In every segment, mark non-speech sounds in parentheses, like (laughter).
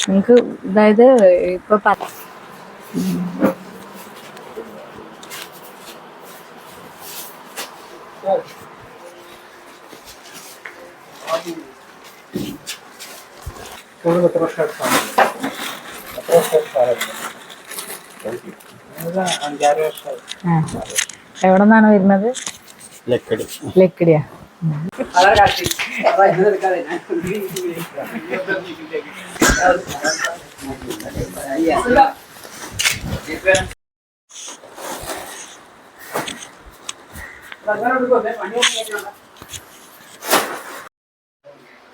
നിങ്ങൾക്ക് അതായത് ഇപ്പൊ എവിടെ നിന്നാണ് വരുന്നത്? Lakkadi. ലക്കിടിയാ.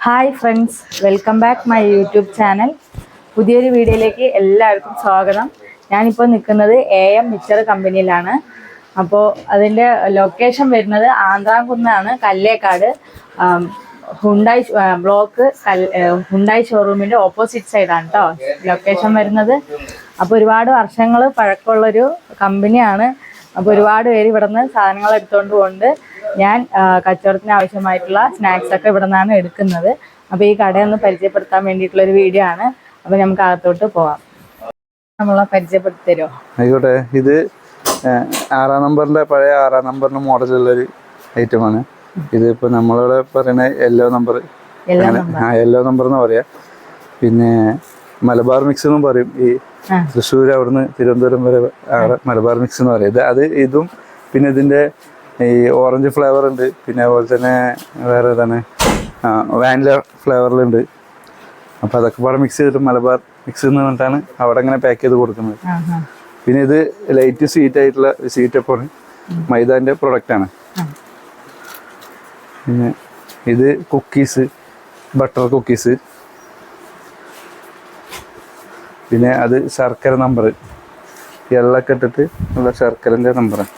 Hi friends welcome back my YouTube channel. പുതിയൊരു വീഡിയോയിലേക്ക് എല്ലാവർക്കും സ്വാഗതം. ഞാനിപ്പോൾ നിൽക്കുന്നത് എ എം മിച്ചർ കമ്പനിയിലാണ്. അപ്പോൾ അതിന്റെ ലൊക്കേഷൻ വരുന്നത് ആന്ധ്രാകുന്നാണ് കല്ലേക്കാട്. ഹുണ്ടായി ബ്ലോക്ക് ഹുണ്ടായി ഷോറൂമിന്റെ ഓപ്പോസിറ്റ് സൈഡാണ് കേട്ടോ ലൊക്കേഷൻ വരുന്നത്. അപ്പോൾ ഒരുപാട് വർഷങ്ങൾ പഴക്കമുള്ളൊരു കമ്പനിയാണ് അപ്പോൾ ഒരുപാട് പേര് ഇവിടെ നിന്ന് സാധനങ്ങൾ എടുത്തുകൊണ്ട് പോകുന്നത് ഞാൻ കച്ചവടത്തിന് ആവശ്യമായിട്ടുള്ള സ്നാക്സ് ഒക്കെ ഇവിടെ നിന്നാണ് എടുക്കുന്നത്. അപ്പോൾ ഈ കടയൊന്ന് പരിചയപ്പെടുത്താൻ വേണ്ടിയിട്ടുള്ള ഒരു വീഡിയോ ആണ്. അപ്പോൾ നമുക്ക് അകത്തോട്ട് പോവാം. നമ്മളെ പരിചയപ്പെടുത്തി ആയിക്കോട്ടെ. ഇത് ആറാം നമ്പറിന്റെ പഴയ ആറാം നമ്പറിന്റെ മോഡലുള്ളൊരു ഐറ്റമാണ് ഇത് ഇപ്പൊ നമ്മളിവിടെ പറയുന്ന യെല്ലോ നമ്പർ ആ യെല്ലോ നമ്പർ എന്ന് പറയാ. പിന്നെ മലബാർ മിക്സ് എന്നും പറയും. ഈ. തൃശ്ശൂർ അവിടുന്ന് തിരുവനന്തപുരം വരെ മലബാർ മിക്സ് എന്ന് പറയും. ഇത് അത് ഇതും പിന്നെ ഇതിന്റെ ഈ ഓറഞ്ച് ഫ്ലേവർ ഉണ്ട്. പിന്നെ അതുപോലെ തന്നെ വേറെ ഏതാണ് വാനില ഫ്ലേവറിലുണ്ട് അപ്പോൾ അതൊക്കെ പാടെ മിക്സ് ചെയ്തിട്ട് മലബാർ മിക്സ് എന്ന് പറഞ്ഞിട്ടാണ് അവിടെ അങ്ങനെ പാക്ക് ചെയ്ത് കൊടുക്കുന്നത്. പിന്നെ ഇത് ലൈറ്റ് സീറ്റ് ആയിട്ടുള്ള സീറ്റ് അപ്പോൾ മൈദാന്റെ പ്രൊഡക്റ്റ് ആണ്. പിന്നെ ഇത് കുക്കീസ് ബട്ടർ കുക്കീസ് പിന്നെ അത് ശർക്കര നമ്പർ എള്ളൊക്കെ ഇട്ടിട്ട് ഉള്ള ശർക്കരന്റെ നമ്പറാണ്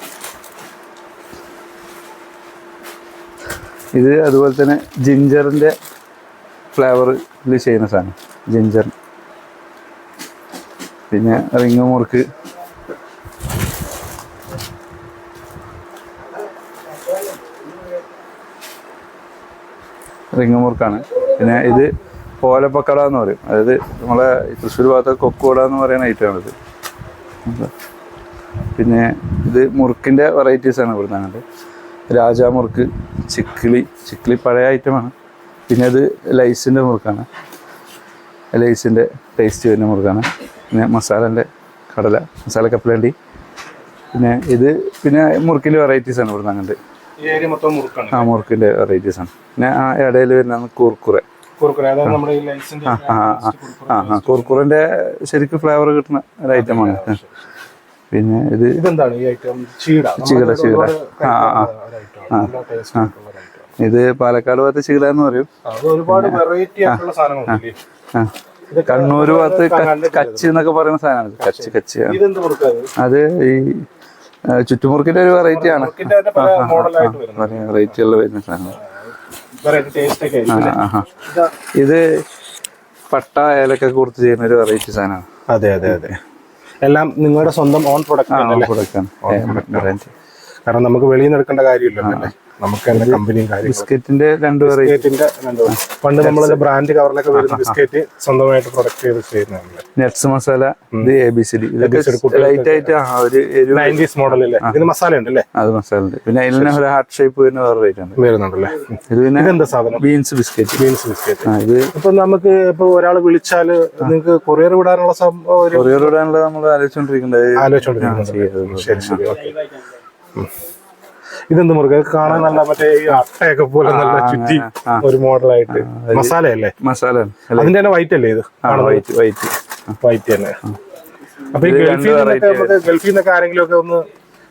ഇത് അതുപോലെ തന്നെ ജിഞ്ചറിന്റെ ഫ്ലേവറിൽ ചെയ്യുന്ന സാധനം ജിഞ്ചർ പിന്നെ റിങ് മുറുക്ക്. റിങ് മുറുക്കാണ് പിന്നെ ഇത് ഓലപ്പക്കട എന്ന് പറയും. അതായത് നമ്മളെ തൃശ്ശൂർ ഭാഗത്ത് കൊക്കുവട എന്ന് പറയുന്ന ഐറ്റമാണിത് പിന്നെ ഇത് മുറുക്കിന്റെ വെറൈറ്റീസ് ആണ് ഇവിടുന്ന് അങ്ങോട്ട് രാജാ മുറുക്ക് ചിക്കിളി ചിക്കിളി പഴയ ഐറ്റമാണ് പിന്നെ അത് ലൈസിന്റെ മുറുക്കാണ്. ലൈസിന്റെ ടേസ്റ്റ് വരുന്ന മുറുക്കാണ്. പിന്നെ മസാലന്റെ കടല മസാല കപ്പലണ്ടി പിന്നെ ഇത് പിന്നെ മുറുക്കിന്റെ വെറൈറ്റീസ് ആണ് ഇവിടുന്ന് അങ്ങോട്ട് ആ മുറുക്കിന്റെ വെറൈറ്റീസ് ആണ്. പിന്നെ ആ ഇടയിൽ വരുന്നതാണ് കുർക്കുറെ. കുർക്കുറിന്റെ ശരിക്കും ഫ്ലേവർ കിട്ടുന്ന ഒരു ഐറ്റമാണ് പിന്നെ ഇത് ഇതെന്താണ് ഈ ഐറ്റം ചീട. ചീട, ചീട. ആ, ഇത് പാലക്കാട് ഭാഗത്ത് ചീട എന്ന് പറയും. ഒരുപാട് വെറൈറ്റി ആയിട്ടുള്ള സാധനങ്ങളുണ്ട് കണ്ണൂർ ഭാഗത്ത് കച്ച് എന്നൊക്കെ പറയുന്ന സാധനമാണ്. കച്ചി കച്ച്. അത് ഈ ചുറ്റുമുറുക്കിന്റെ ഒരു വെറൈറ്റി ആണ്. വെറൈറ്റിയുള്ള വരുന്ന സാധനം. ഇതാ പട്ട ഏലക്ക കൊടുത്ത് ചെയ്യുന്ന ഒരു വെറൈറ്റി സാധനമാണ്. അതെ അതെ അതെ. എല്ലാം നിങ്ങളുടെ സ്വന്തം ഓൺ പ്രൊഡക്റ്റ് അല്ലേ കൊടുക്കാൻ കാരണം നമുക്ക് വെളിയിൽ നിന്ന് എടുക്കേണ്ട കാര്യമില്ലല്ലോ അല്ലേ നമുക്ക് തന്നെ കമ്പനിയും കാര്യങ്ങളും. ബിസ്ക്കറ്റിന്റെ രണ്ട് ബിസ്ക്കറ്റിന്റെ രണ്ട് പണ്ട് നമ്മൾ ബ്രാൻഡ് കവറിലൊക്കെ വരുന്ന ബിസ്ക്കറ്റ് സ്വന്തമായിട്ട് പ്രൊഡക്റ്റ് ചെയ്ത് ചെയ്യുന്നതാണ്. നട്ട്സ് മസാല ഇത് A B C D light ആയിട്ട് ഒരു നയന്റീസ് മോഡൽ അല്ലേ ഇതിന് മസാല ഉണ്ട് അല്ലേ അത് മസാല ഉണ്ട്. പിന്നെ അതിൽ തന്നെ ഒരു ഹാർട്ട് ഷേപ്പ് വരുന്ന വേറെ റേറ്റ് ഉണ്ട്. വരുന്നുണ്ടല്ലേ? ഇത് പിന്നെ എന്താ സാധനം? ബീൻസ് ബിസ്ക്കറ്റ് ബീൻസ് ബിസ്ക്കറ്റ് ഇത് ഇപ്പൊ നമുക്ക് ഇപ്പൊ ഒരാൾ വിളിച്ചാൽ നിങ്ങൾക്ക് കൊറിയർ വിടാനുള്ള സംഭവം കൊറിയർ വിടാനുള്ള നമ്മൾ ആലോചിച്ചോണ്ടിരിക്കുന്നത് ആലോചിച്ചോണ്ടിരിക്കുന്നത് ശരി ശരി ഓക്കെ. ഇതെന്ത് മുറുക? കാണാൻ നല്ല മറ്റേ ഈ അട്ടയൊക്കെ പോലെ നല്ല ചുറ്റി ഒരു മോഡലായിട്ട്. മസാല അല്ലേ? മസാല അതിന്റെ തന്നെ വൈറ്റ് അല്ലേ ഇത്? വൈറ്റ് വൈറ്റ് വൈറ്റ് തന്നെ. അപ്പൊ ഈ ഗൾഫിൽ ഗൾഫിൽ നിന്നൊക്കെ ആരെങ്കിലും ഒക്കെ ഒന്ന്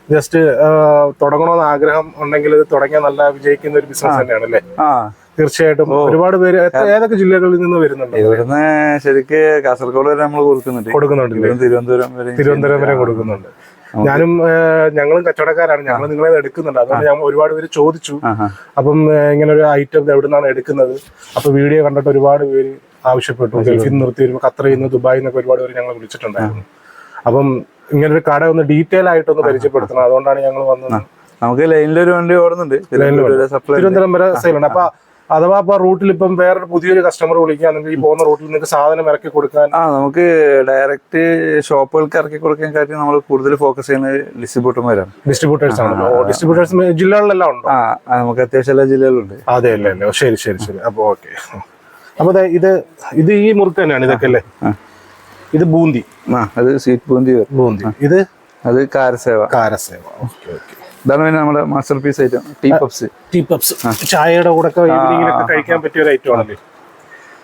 ജസ്റ്റ് തുടങ്ങണമെന്ന് ആഗ്രഹം ഉണ്ടെങ്കിൽ ഇത് തുടങ്ങിയ നല്ല വിജയിക്കുന്ന ഒരു ബിസിനസ് തന്നെയാണ് അല്ലേ? തീർച്ചയായിട്ടും ഒരുപാട് പേര് ഏതൊക്കെ ജില്ലകളിൽ നിന്ന് വരുന്നുണ്ട്? ഇവിടുന്ന് ശരിക്ക് കാസർഗോഡ് വരെ നമ്മൾ കൊടുക്കുന്നുണ്ട്. കൊടുക്കുന്നുണ്ട് തിരുവനന്തപുരം വരെ തിരുവനന്തപുരം വരെ കൊടുക്കുന്നുണ്ട്. ഞാനും ഞങ്ങളും കച്ചവടക്കാരാണ്. ഞങ്ങൾ നിങ്ങളെ എടുക്കുന്നുണ്ട്. അതുകൊണ്ട് ഞാൻ ഒരുപാട് പേര് ചോദിച്ചു. അപ്പം ഇങ്ങനെ ഒരു ഐറ്റം എവിടെ നിന്നാണ് എടുക്കുന്നത്? അപ്പൊ വീഡിയോ കണ്ടിട്ട് ഒരുപാട് പേര് ആവശ്യപ്പെട്ടു. ഗൾഫിൽ നിന്ന് നിർത്തി വരുമ്പോൾ ഖത്തറിൽ നിന്ന് ദുബായിൽ നിന്നൊക്കെ ഒരുപാട് പേര് ഞങ്ങൾ വിളിച്ചിട്ടുണ്ടായിരുന്നു. അപ്പം ഇങ്ങനെ ഒരു കട ഒന്ന് ഡീറ്റെയിൽ ആയിട്ടൊന്ന് പരിചയപ്പെടുത്തണം. അതുകൊണ്ടാണ് ഞങ്ങൾ വന്നത്. നമുക്ക് ലൈനിലൊരു വണ്ടി ഓടുന്നുണ്ട്. തിരുവനന്തപുരം വരെ സെയിൽ ഉണ്ട്. അപ്പൊ അഥവാ ഇപ്പൊ റൂട്ടിൽ ഇപ്പം വേറൊരു പുതിയൊരു കസ്റ്റമർ വിളിക്കുകയാണെങ്കിൽ ഈ പോകുന്ന റൂട്ടിൽ നിങ്ങൾക്ക് സാധനം ഇറക്കി കൊടുക്കാൻ ആ നമുക്ക് ഡയറക്റ്റ് ഷോപ്പുകൾക്ക് ഇറക്കി കൊടുക്കാൻ കാര്യം നമ്മൾ കൂടുതൽ ഫോക്കസ് ചെയ്യുന്നത് ഡിസ്ട്രിബ്യൂട്ടർമാരാണ് ഡിസ്ട്രിബ്യൂട്ടേഴ്സ് ആണല്ലോ. ഡിസ്ട്രിബ്യൂട്ടേഴ്സ് ജില്ലകളിലെല്ലാം ഉണ്ടോ? ആ നമുക്ക് അത്യാവശ്യം എല്ലാ ജില്ലകളിലുണ്ട്. അതെ അല്ലേ അല്ലേ. ശരി ശരി ശരി. അപ്പൊ ഓക്കെ. അപ്പൊ അതെ ഇത് ഇത് ഈ മുറുക്ക് തന്നെയാണ് ഇതൊക്കെ അല്ലേ? ഇത് ബൂന്തി. ആ അത് സ്വീറ്റ് ബൂന്തി. ബൂന്തി. ഇത് അത് കാരസേവ. കാരസേവ. Okay okay. ഇതാണ് പിന്നെ നമ്മുടെ masterpiece item tea puffs tea puffs ചായയുടെ കൂടെ കഴിക്കാൻ പറ്റിയ ഒരു ഐറ്റം ആണല്ലേ?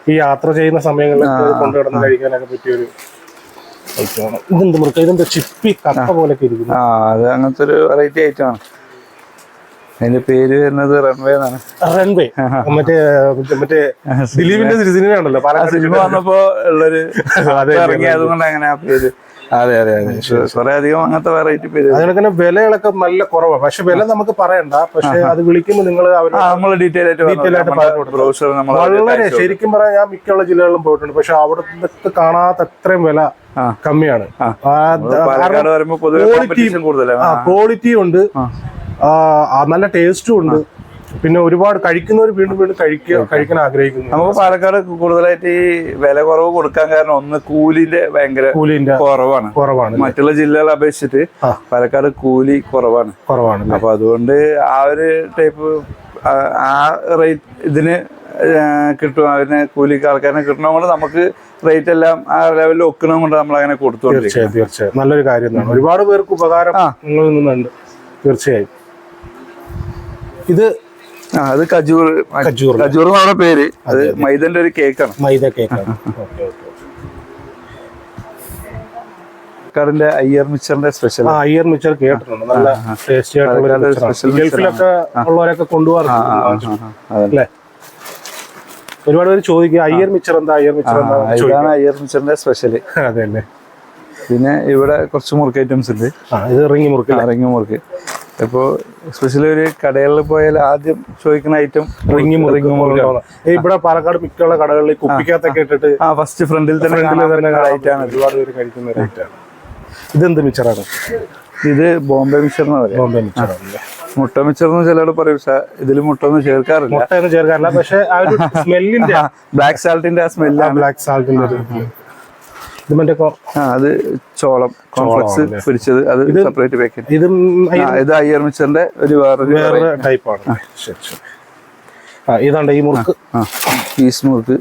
ഈ യാത്ര ചെയ്യുന്ന സമയങ്ങളിൽ കൊണ്ടു കിടന്ന് കഴിക്കാനൊക്കെ പറ്റിയ ഒരു ഐറ്റമാണ് ഇതെന്ത് മുറുക്ക? ഇതെന്താ ചിപ്പി കപ്പ പോലൊക്കെ ഇരിക്കുന്നു? ആ അത് അങ്ങനത്തെ ഒരു വെറൈറ്റി ഐറ്റം ആണ്. അതിന്റെ പേര് വരുന്നത് റൺവേ എന്നാണ്. റൺവേ മറ്റേ മറ്റേ ദിലീപിന്റെ സിനിമയാണല്ലോ സിനിമ വന്നപ്പോ ഉള്ളൊരു (laughs) ഇറങ്ങി അതുകൊണ്ട് അങ്ങനെ ആ പേര്. അതെ അതെ അതെ. കുറെ അധികം അങ്ങനത്തെ വെറൈറ്റി പേര് അതിനൊക്കെ വിലകളൊക്കെ നല്ല കുറവാണ് പക്ഷെ വില നമുക്ക് പറയണ്ട. പക്ഷെ അത് വിളിക്കുമ്പോൾ നിങ്ങൾ നമ്മൾ ഡീറ്റെയിൽ ആയിട്ട് വളരെ ശരിക്കും പറയാൻ ഞാൻ മിക്കുള്ള ജില്ലകളിലും പോയിട്ടുണ്ട്. പക്ഷെ അവിടെ നിന്നൊക്കെ കാണാത്ത അത്രയും വില കമ്മിയാണ്. ക്വാളിറ്റി ഉണ്ട്. നല്ല ടേസ്റ്റും ഉണ്ട്. പിന്നെ ഒരുപാട് കഴിക്കുന്നവർ വീണ്ടും വീണ്ടും കഴിക്കുക കഴിക്കാൻ ആഗ്രഹിക്കുന്നു. നമുക്ക് പാലക്കാട് കൂടുതലായിട്ട് ഈ വില കുറവ് കൊടുക്കാൻ കാരണം ഒന്ന് കൂലിന്റെ ഭയങ്കര കൂലിന്റെ കുറവാണ്. കുറവാണ് മറ്റുള്ള ജില്ലകളെ അപേക്ഷിച്ചിട്ട് പാലക്കാട് കൂലി കുറവാണ്. കുറവാണ് അപ്പൊ അതുകൊണ്ട് ആ ഒരു ടൈപ്പ് ആ റേറ്റ് ഇതിന് കിട്ടും. അതിന് കൂലിക്ക് ആൾക്കാരെ കിട്ടണതുകൊണ്ട് നമുക്ക് റേറ്റ് എല്ലാം ആ ലെവലിൽ ഒക്കണം കൊണ്ട് നമ്മൾ അങ്ങനെ കൊടുത്തു തീർച്ചയായും തീർച്ചയായും. നല്ലൊരു കാര്യം ഒരുപാട് പേർക്ക് ഉപകാരം. നിങ്ങളിൽ നിന്നുണ്ട്. തീർച്ചയായും. ഇത് അത് കജൂർ. കജൂർ. കജൂർ എന്നാണ് പേര്. അത് മൈദന്റെ ഒരു കേക്കാണ്. മൈദ കേക്കാണ്. പാലക്കാടിന്റെ അയ്യർ മിച്ചറിന്റെ സ്പെഷ്യൽ അയ്യർ മിച്ചർ കേട്ടിട്ടുണ്ട്. നല്ല ടേസ്റ്റി ആയിട്ടുള്ള ഗൾഫിലൊക്കെ ഉള്ളവരൊക്കെ കൊണ്ടുപോകാറുണ്ട്. ഒരുപാട് പേര് ചോദിക്കുക അയ്യർ മിച്ചർ എന്താ? അയ്യർ മിച്ചർ ഇതാണ് അയ്യർ മിച്ചറിന്റെ സ്പെഷ്യൽ അതെ പിന്നെ ഇവിടെ കുറച്ച് മുറുക്ക് ഐറ്റംസ് ഉണ്ട്. ഇത് റിങ്ങി മുറുക്ക് അരങ്ങി മുറുക്ക്. ഇപ്പോ സ്പെഷ്യലി ഒരു കടകളിൽ പോയാൽ ആദ്യം ചോദിക്കുന്ന ഐറ്റം റിങ്ങി മുറുക്ക് മുറുക്കാണ്. ഇവിടെ പാലക്കാട് മിക്കുള്ള കടകളിൽ കുപ്പിക്കകത്തൊക്കെ ഇട്ടിട്ട് ആ ഫസ്റ്റ് ഫ്രണ്ടിൽ തന്നെ ഐറ്റാണ്. ഒരുപാട് പേര് കഴിക്കുന്ന ഒരു ഐറ്റാണ് ഇതെന്ത് മിച്ചറാണ് ഇത് ബോംബെ മിച്ചർ എന്ന് പറയാം. ബോംബെ മിച്ചറാണല്ലേ മുട്ട മിച്ചർ എന്ന് ചിലർ പറയും പക്ഷെ ഇതിൽ മുട്ട ഒന്നും ചേർക്കാറില്ല. മുട്ടയൊന്നും ചേർക്കാറില്ല പക്ഷെ ആ ഒരു സ്മെല്ലിന്റെ ബ്ലാക്ക് സാൾട്ടിന്റെ ആ സ്മെല്ലാണ് ബ്ലാക്ക് സാൾട്ടിന്റെ ഇത് മറ്റേ ആ അത് ചോളം കോംപ്ലക്സ് പൊരിച്ചത് അത് സെപ്പറേറ്റ് പാക്കറ്റ് ഇത് ഇത് അയ്യർ മിച്ചറിന്റെ ഒരു വേറൊരു വേറെ ടൈപ്പാണ് ശരി ശരി. ആ ഇതാണ്ട് ഈ മുറുക്ക്. പീസ് മുറുക്ക്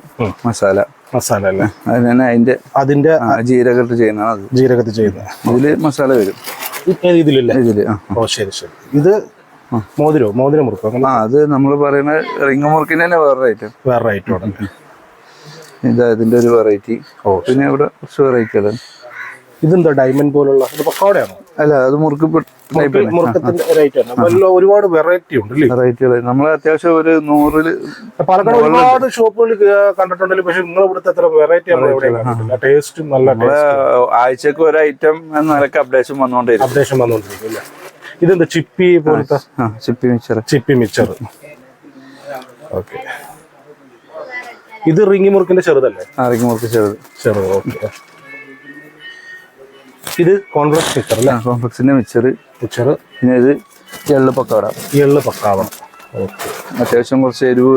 മസാല. മസാല അല്ലേ? അത് തന്നെ അതിന്റെ അതിന്റെ ജീരകത്തിൽ ചെയ്യുന്നതാണ് അത്. ജീരകത്തിൽ ചെയ്യുന്നത്. ഇതിൽ മസാല വരും. ഇതിലില്ല? ഇതിൽ ഓ ശരി ശരി. ഇത് മോതിരോ? മോതിര മുറുക്കോ? ആ അത് നമ്മൾ പറയുന്ന റിംഗ് മുറുക്കിന്റെ തന്നെ വേറൊരു ഐറ്റം വേറെ ഐറ്റം ഇതാ ഇതിന്റെ ഒരു വെറൈറ്റി ഓ പിന്നെ ഇവിടെ കുറച്ച് വെറൈറ്റികൾ ഇതെന്താ ഡയമണ്ട് പോലുള്ള? പക്കോടയാണോ അല്ല അത് മുറുക്ക് ഒരുപാട് വെറൈറ്റി ഉണ്ട് വെറൈറ്റികൾ നമ്മൾ അത്യാവശ്യം ഒരു നൂറിൽ പാലക്കാട് ഒരുപാട് ഷോപ്പുകളിൽ കണ്ടിട്ടുണ്ടല്ലോ? പക്ഷെ നിങ്ങൾ ഇവിടുത്തെ അത്ര വെറൈറ്റി ടേസ്റ്റും നല്ല ആഴ്ചക്ക് ഒരു ഐറ്റം എന്ന നിലയ്ക്ക് അപ്ഡേഷൻ വന്നുകൊണ്ടിരിക്കും. അപ്ഡേഷൻ വന്നുകൊണ്ടിരിക്കും ഇതെന്താ ചിപ്പി പോലത്തെ? ചിപ്പി മിച്ചർ ചിപ്പി മിച്ചർ ഓക്കെ ഇത് റിങ്ങി മുറുക്കിന്റെ ചെറുതല്ലേ? റിങ്ങി മുറുക്ക് ചെറുത്. ചെറുത് ഓക്കെ. ഇത് കോൺഫ്ലക്സ് മിക്സർ അല്ലേ? കോൺഫ്ലക്സിന്റെ മിക്സർ മിക്സർ പിന്നെ ഇത് എള്ള് പക്കാവട എള്ള് പക്കാവണം. അത്യാവശ്യം കുറച്ച് എരിവ്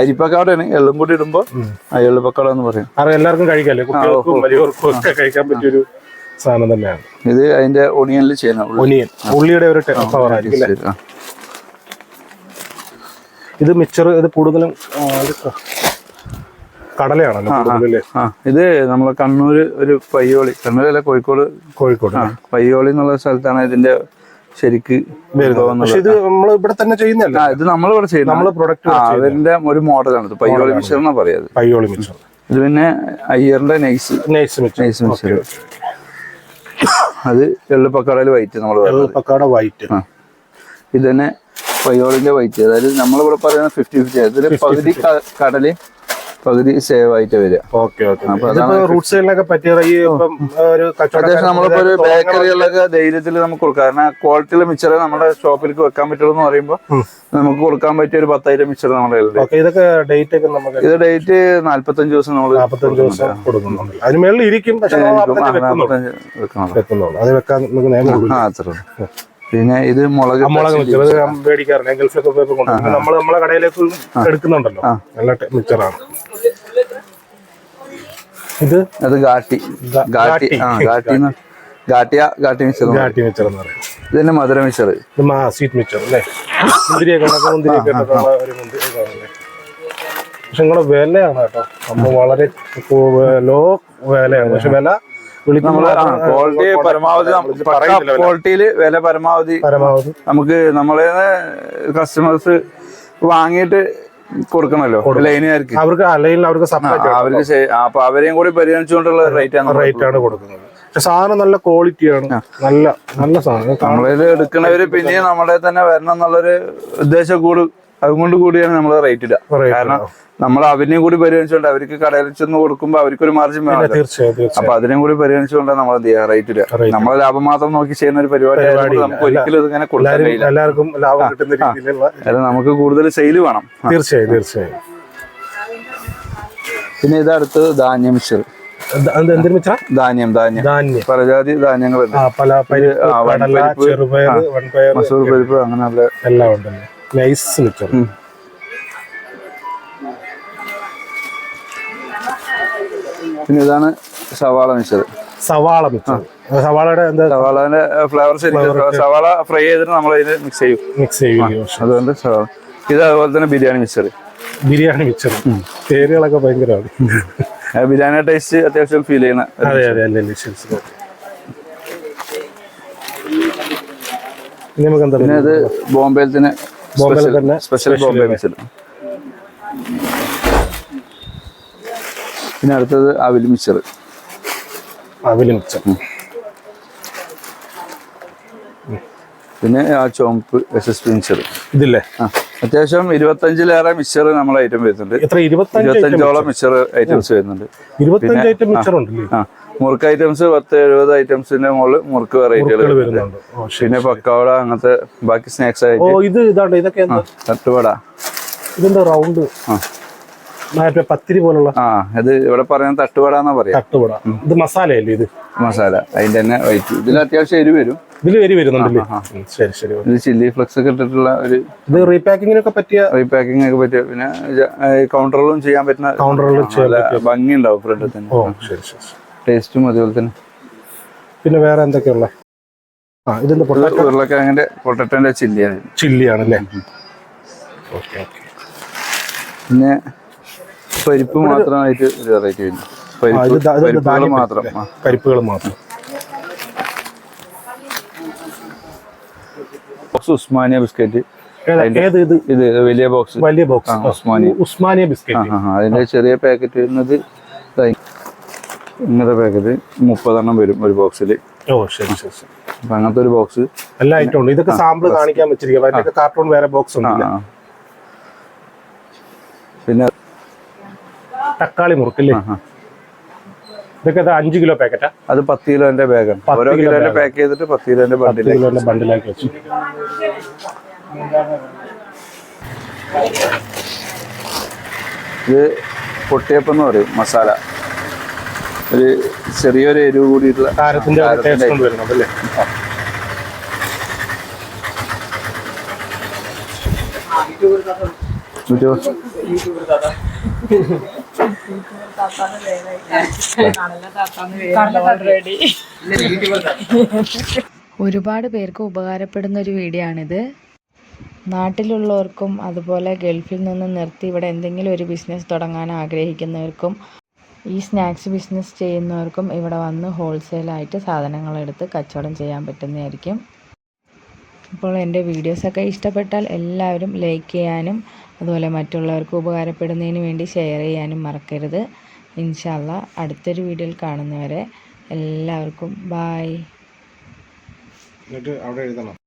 അരിപ്പക്കാവടയാണ് എള്ളും കൂടി ഇടുമ്പോ ആ എള്ള് പക്കാവട എന്ന് പറയും. അത് എല്ലാവർക്കും കഴിക്കാല്ലേ കുട്ടികൾക്കും വലിയവർക്കും ഒക്കെ കഴിക്കാൻ പറ്റിയൊരു സാധനം തന്നെയാണ്. ഇത് അതിന്റെ ഒണിയനിൽ ചെയ്യണം ഒണിയൻ. ഉള്ളിയുടെ ഒരു പവർ ആയിരിക്കും. ഇത് മിച്ചർ ഇത് കൂടുതലും കടലയാണല്ലോ കൂടുതലല്ലേ ഇത് നമ്മളെ കണ്ണൂര് ഒരു പയ്യോളി കണ്ണൂരല്ല കോഴിക്കോട്. കോഴിക്കോട് പയ്യോളി എന്നുള്ള സ്ഥലത്താണ് ഇതിന്റെ ശരിക്ക് ഇത് നമ്മൾ ഇവിടെ തന്നെ ചെയ്യുന്നല്ല ഇത് നമ്മൾ ഇവിടെ ചെയ്യുന്നത്. നമ്മൾ പ്രൊഡക്റ്റ് അതിന്റെ ഒരു മോഡലാണ് ഇത്. പയ്യോളി മിച്ചർ എന്നാ പറയാത് പയ്യോളി മിച്ചർ ഇത് പിന്നെ അയ്യറിന്റെ നൈസ് നൈസ് നൈസ് മിച്ചർ അത് എള്ളുപ്പക്കാടയിൽ വൈറ്റ് നമ്മൾ എള്ളുപ്പക്കാട പക്കാട വൈറ്റ് ഇത് തന്നെ പയ്യോളിന്റെ വൈറ്റ് അതായത് നമ്മളിവിടെ പറയുന്ന ഫിഫ്റ്റി ഫിഫ്റ്റി അതിൽ പകുതി കടൽ പകുതി സേവ് ആയിട്ട് വരിക അത്യാവശ്യം നമ്മളിപ്പോ ഒരു ബേക്കറികളിലൊക്കെ ധൈര്യത്തിൽ നമുക്ക് കൊടുക്കാം. കാരണം ക്വാളിറ്റിയിലെ മിച്ചറ് നമ്മുടെ ഷോപ്പിലേക്ക് വെക്കാൻ പറ്റുള്ളൂ എന്ന് പറയുമ്പോൾ നമുക്ക് കൊടുക്കാൻ പറ്റിയ ഒരു പത്തായിരം മിച്ചർ നമ്മുടെ ഇതൊക്കെ ഡേറ്റ് ഒക്കെ നമുക്ക് ഇത് ഡേറ്റ് നാല്പത്തഞ്ച് ദിവസം നമ്മൾ നാൽപ്പത്തഞ്ച് ദിവസം കൊടുക്കുന്നുണ്ട്. അതിന് മേളിൽ ഇരിക്കും അത് വെക്കാൻ നമുക്ക് നേരം ആ അത്ര പിന്നെ ഇത് മുളക് മുളക് മിച്ചർ മേടിക്കാറുണ്ട് കൊണ്ടുവരും. നമ്മൾ നമ്മളെ കടയിലേക്ക് എടുക്കുന്നുണ്ടല്ലോ. നല്ല മിച്ചറാണ്. ഇത്? അത് ഗാട്ടി ഗാട്ടി ആ ഗാട്ടി ഗാട്ടിയ ഗാട്ടി മിക്സർ ഗാട്ടി മിച്ചർ എന്ന് പറയും. ഇത് തന്നെ മധുര മിക്സർ ഇത് മാ സ്വീറ്റ് മിച്ചർ അല്ലേ? മുന്തിരിയൊക്കെ മുന്തിരിയൊക്കെ പക്ഷെ നിങ്ങളുടെ വിലയാണ് കേട്ടോ. നമ്മൾ വളരെ ലോ വിലയാണ്. പക്ഷെ വില ക്വാളിറ്റി പരമാവധി. ക്വാളിറ്റിയിൽ വില പരമാവധി പരമാവധി. നമുക്ക് നമ്മളെ കസ്റ്റമേഴ്സ് വാങ്ങിയിട്ട് കൊടുക്കണല്ലോ ലൈനുകാർക്ക്. അവർക്ക് അല്ലെങ്കിൽ അവർക്ക് അവർക്ക് അപ്പൊ അവരെയും കൂടി പരിഗണിച്ചുകൊണ്ടുള്ള റേറ്റ് ആണ് റേറ്റ് ആണ് കൊടുക്കുന്നത്. സാധനം നല്ല ക്വാളിറ്റിയാണ് നല്ല നല്ല സാധനം. നമ്മളിത് എടുക്കണവര് പിന്നെയും നമ്മളെ തന്നെ വരണം എന്നുള്ളൊരു ഉദ്ദേശം കൂടി. അതുകൊണ്ട് കൂടിയാണ് നമ്മൾ റേറ്റ് ഇടുക. കാരണം നമ്മൾ അവരെയും കൂടി പരിഗണിച്ചുകൊണ്ട് അവർക്ക് കടയിൽ ചെന്ന് കൊടുക്കുമ്പോൾ അവർക്കൊരു മാർജിൻ വേണം അപ്പൊ അതിനെയും കൂടി പരിഗണിച്ചുകൊണ്ടാണ് നമ്മൾ എന്ത് ചെയ്യുക? റേറ്റ് ഇടുക. നമ്മൾ ലാഭം മാത്രം നോക്കി ചെയ്യുന്ന ഒരു പരിപാടി നമുക്ക് ഒരിക്കലും ഇതിങ്ങനെ കൊടുക്കാൻ എല്ലാവരും കഴിയില്ല. എല്ലാവർക്കും ലാഭം കിട്ടുന്ന നമുക്ക് കൂടുതൽ സെയിൽ വേണം. തീർച്ചയായും തീർച്ചയായും. പിന്നെ ഇതടുത്ത് ധാന്യം മിശ്രം. ധാന്യം ധാന്യം. പലജാതി ധാന്യങ്ങളുണ്ട് മസൂർ പരിപ്പ് അങ്ങനെ എല്ലാം ഉണ്ടല്ലോ. നൈസ് ഉം. പിന്നെ ഇതാണ് സവാള മിക്സർ സവാള മിച്ചത് സവാളയുടെ എന്താ? സവാളന്റെ ഫ്ലേവർ ശരിക്കും സവാള ഫ്രൈ ചെയ്തിട്ട് നമ്മൾ ഇതിൽ മിക്സ് ചെയ്യും. മിക്സ് ചെയ്യും. അതുകൊണ്ട് സവാള. ഇത് അതുപോലെ തന്നെ ബിരിയാണി മിക്സർ ബിരിയാണി മിക്സർ പേരുകളൊക്കെ ഭയങ്കരമാണ്. ബിരിയാണി ടേസ്റ്റ് അത്യാവശ്യം ഫീൽ ചെയ്യുന്ന അതെ അതെ അല്ലേ നമുക്ക് എന്താ പിന്നെ ഇത് ബോംബെയിൽ തന്നെ സ്പെഷ്യൽ ബോംബെ മിക്സർ പിന്നെ അടുത്തത് അവിൽ മിക്സർ അവിൽ മിച്ചർ പിന്നെ ആ ചോമ്പ് എസ് എസ് പി മിക്സർ ഇതില്ലേ? ആ അത്യാവശ്യം ഇരുപത്തഞ്ചിലേറെ മിക്സർ നമ്മളെ ഐറ്റം വരുന്നുണ്ട്. ഇരുപത്തഞ്ചോളം മിക്സർ ഐറ്റംസ് വരുന്നുണ്ട്. ഇരുപത്തഞ്ച് ഐറ്റം മിച്ചർ ഉണ്ടല്ലേ മുറുക്ക് ഐറ്റംസ് പത്ത് എഴുപത് ഐറ്റംസിന്റെ മുകളിൽ മുറുക്ക് വെറൈറ്റികൾ വരുന്നുണ്ട്. പിന്നെ പക്കവട അങ്ങനത്തെ ബാക്കി സ്നാക്സ് ആയിട്ട്. ഇത് ഇതാണ്ട് ഇതൊക്കെ തട്ടുവട. ഇതിന്റെ റൗണ്ട് മറ്റേ പത്തിരി പോലുള്ള? ആ ഇത് ഇവിടെ പറയുന്ന തട്ടുവട എന്നാ പറയാ. തട്ടുവട. ഇത് മസാലയല്ലേ ഇത്? മസാല. അതിന്റെ തന്നെ വൈറ്റ് ഇതിൽ അത്യാവശ്യം എരി വരും. ഇതിൽ എരി വരുന്നുണ്ടല്ലേ? ശരി ശരി. ഇത് ചില്ലി ഫ്ലെക്സ് ഒക്കെ ഇട്ടിട്ടുള്ള ഒരു ഇത് റീപാക്കിങ്ങിനൊക്കെ പറ്റിയ റീപാക്കിംഗ് ഒക്കെ പറ്റിയ പിന്നെ കൗണ്ടറിലും ചെയ്യാൻ പറ്റുന്ന കൗണ്ടറിലും ഭംഗി ഉണ്ടാവും ഫ്രണ്ടിൽ തന്നെ. ശരി ശരി. ടേസ്റ്റും അതുപോലെ തന്നെ. പിന്നെ വേറെ എന്തൊക്കെയുള്ള? ആ ഇതിന്റെ ഉരുളക്കിഴങ്ങിന്റെ പൊട്ടറ്റോന്റെ ചില്ലിയാണ്. ചില്ലിയാണ് അല്ലേ? Okay okay. പിന്നെ പരിപ്പ് മാത്രമായിട്ട് ഒരു വെറൈറ്റി വരുന്നു പരിപ്പുകൾ മാത്രം. പരിപ്പുകൾ മാത്രം. Box Osmania biscuit. ഇത്? വലിയ ബോക്സ് വലിയ ബോക്സ് ഉസ്മാനിയ. ഉസ്മാനിയ ബിസ്ക്കറ്റ്. അതിന്റെ ചെറിയ പാക്കറ്റ് വരുന്നത് ദാ ഇങ്ങനത്തെ പാക്കറ്റ് മുപ്പതെണ്ണം വരും ഒരു ബോക്സിൽ ഓ ശരി ശരി ശരി. അപ്പൊ അങ്ങനത്തെ ഒരു ബോക്സ് എല്ലാ ഐറ്റം ഉണ്ട്. ഇതൊക്കെ സാമ്പിൾ കാണിക്കാൻ വെച്ചിരിക്കുക. അതിന്റെ കാർട്ടൂൺ വേറെ ബോക്സ് ഉണ്ട് പിന്നെ തക്കാളി മുറുക്കില്ലേ. ഇതൊക്കെ ഇത് അഞ്ച് കിലോ പാക്കറ്റാ അത് പത്ത് കിലോന്റെ ബാഗാണ് ഓരോ കിലോന്റെ പാക്ക് ചെയ്തിട്ട് പത്ത് കിലോന്റെ ബണ്ടിലേക്ക് ബണ്ടിലാക്കി വെച്ചു. ഇത് പൊട്ടിയപ്പം എന്ന് പറയും മസാല. ഒരു ചെറിയൊരു എരിവ് കൂടിയിട്ടുള്ള വരുന്നത് അല്ലേ? ഒരുപാട് പേർക്ക് ഉപകാരപ്പെടുന്ന ഒരു വീഡിയോ ആണിത് നാട്ടിലുള്ളവർക്കും അതുപോലെ ഗൾഫിൽ നിന്ന് നിർത്തി ഇവിടെ എന്തെങ്കിലും ഒരു ബിസിനസ് തുടങ്ങാൻ ആഗ്രഹിക്കുന്നവർക്കും ഈ സ്നാക്സ് ബിസിനസ് ചെയ്യുന്നവർക്കും ഇവിടെ വന്ന് ഹോൾസെയിലായിട്ട് സാധനങ്ങളെടുത്ത് കച്ചവടം ചെയ്യാൻ പറ്റുന്നതായിരിക്കും. ഇപ്പോൾ എന്റെ വീഡിയോസൊക്കെ ഇഷ്ടപ്പെട്ടാൽ എല്ലാവരും ലൈക്ക് ചെയ്യാനും അതുപോലെ മറ്റുള്ളവർക്ക് ഉപകാരപ്പെടുന്നതിന് വേണ്ടി ഷെയർ ചെയ്യാനും മറക്കരുത്. ഇൻഷാല്ല അടുത്തൊരു വീഡിയോയിൽ കാണുന്നവരെ എല്ലാവർക്കും ബായ്. എന്നിട്ട് അവിടെ എഴുതണം.